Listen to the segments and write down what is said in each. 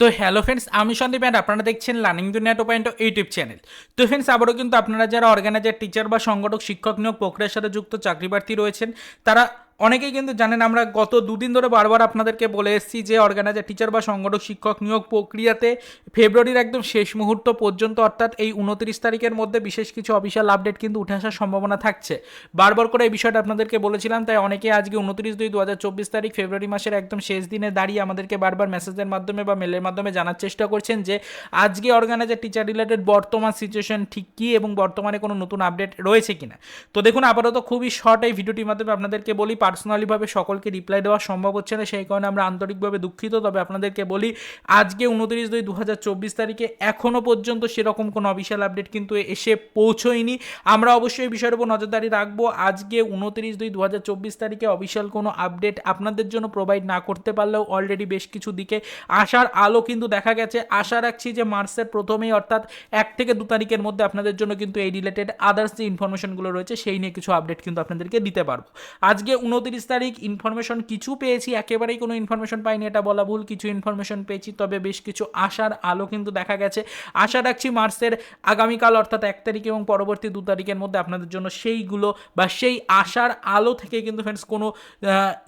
তো hello friends আমি Sandeep and আপনারা দেখছেন learning Duniya two point YouTube channel তো ফ্রেন্ডস আবারও কিন্তু আপনারা যারা অর্গানাইজার টিচার বা সংগঠক, শিক্ষক নিয়োগ প্রক্রিয়ার সাথে যুক্ত চাকরি প্রার্থী রয়েছেন, তারা অনেকেই কিন্তু জানেন, আমরা গত দুদিন ধরে বারবার আপনাদেরকে বলে এসেছি যে অর্গানাইজার টিচার বা সংগঠক শিক্ষক নিয়োগ প্রক্রিয়াতে ফেব্রুয়ারির একদম শেষ মুহূর্ত পর্যন্ত, অর্থাৎ এই উনত্রিশ তারিখের মধ্যে বিশেষ কিছু অফিসিয়াল আপডেট কিন্তু উঠে আসার সম্ভাবনা থাকছে। বারবার করে এই বিষয়টা আপনাদেরকে বলেছিলাম, তাই অনেকে আজকে উনত্রিশ দুই দু হাজার চব্বিশ তারিখ ফেব্রুয়ারি মাসের একদম শেষ দিনে দাঁড়িয়ে আমাদেরকে বারবার মেসেজের মাধ্যমে বা মেলের মাধ্যমে জানার চেষ্টা করছেন যে, আজকে অর্গানাইজার টিচার রিলেটেড বর্তমান সিচুয়েশন ঠিক কী এবং বর্তমানে কোনো নতুন আপডেট রয়েছে কিনা। তো দেখুন, আপাতত খুবই শর্ট এই ভিডিওটির মাধ্যমে আপনাদেরকে বলি পার্সোনালিভাবে সকলকে রিপ্লাই দেওয়া সম্ভব হচ্ছে না, সেই কারণে আমরা আন্তরিকভাবে দুঃখিত। তবে আপনাদেরকে বলি, আজকে উনত্রিশ দুই দু হাজার চব্বিশ তারিখে এখনও পর্যন্ত সেরকম কোনো অফিসিয়াল আপডেট কিন্তু এসে পৌঁছয়নি। আমরা অবশ্যই বিষয়ের উপর নজরদারি রাখব। আজকে উনত্রিশ দুই দু হাজার চব্বিশ তারিখে অফিসিয়াল কোনো আপডেট আপনাদের জন্য প্রোভাইড না করতে পারলেও অলরেডি বেশ কিছু দিকে আসার আলো কিন্তু দেখা গেছে। আশা রাখছি যে মার্চের প্রথমেই অর্থাৎ এক থেকে দু তারিখের মধ্যে আপনাদের জন্য কিন্তু এই রিলেটেড আদার্স যে ইনফরমেশনগুলো রয়েছে, সেই নিয়ে কিছু আপডেট কিন্তু আপনাদেরকে দিতে পারব। আজকে উনত্রিশ তারিখ ইনফরমেশন কিছু পেয়েছি, একেবারেই কোনো ইনফরমেশন পাইনি, এটা বলা ভুল, কিছু ইনফরমেশন পেয়েছি, তবে বেশ কিছু আশার আলো কিন্তু দেখা গেছে। আশা রাখছি মার্চের আগামীকাল, অর্থাৎ এক তারিখ এবং পরবর্তী দু তারিখের মধ্যে আপনাদের জন্য সেইগুলো বা সেই আশার আলো থেকে কিন্তু ফ্রেন্ডস কোনো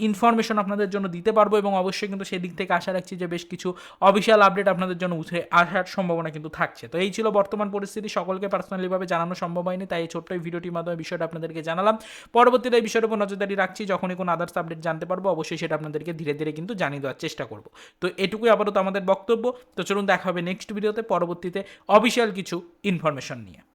ইনফরমেশন আপনাদের জন্য দিতে পারব এবং অবশ্যই কিন্তু সেই দিক থেকে আশা রাখছি যে বেশ কিছু অফিসিয়াল আপডেট আপনাদের জন্য উঠে আসার সম্ভাবনা কিন্তু থাকছে। তো এই ছিল বর্তমান পরিস্থিতি, সকলকে পার্সোনালিভাবে জানানো সম্ভব হয়নি, তাই এই ছোট্ট ভিডিওটির মাধ্যমে বিষয়টা আপনাদেরকে জানালাম। পরবর্তীতে এই বিষয়ের উপর নজরদারি রাখছি যখনই কোনো আদার্স আপডেট জানতে পারব, অবশ্যই সেটা আপনাদেরকে ধীরে ধীরে কিন্তু জানিয়ে দেওয়ার চেষ্টা করব। তো এটুকুই আপাতত আমাদের বক্তব্য। তো চলুন দেখা হবে নেক্সট ভিডিওতে পরবর্তীতে অফিসিয়াল কিছু ইনফরমেশন নিয়ে।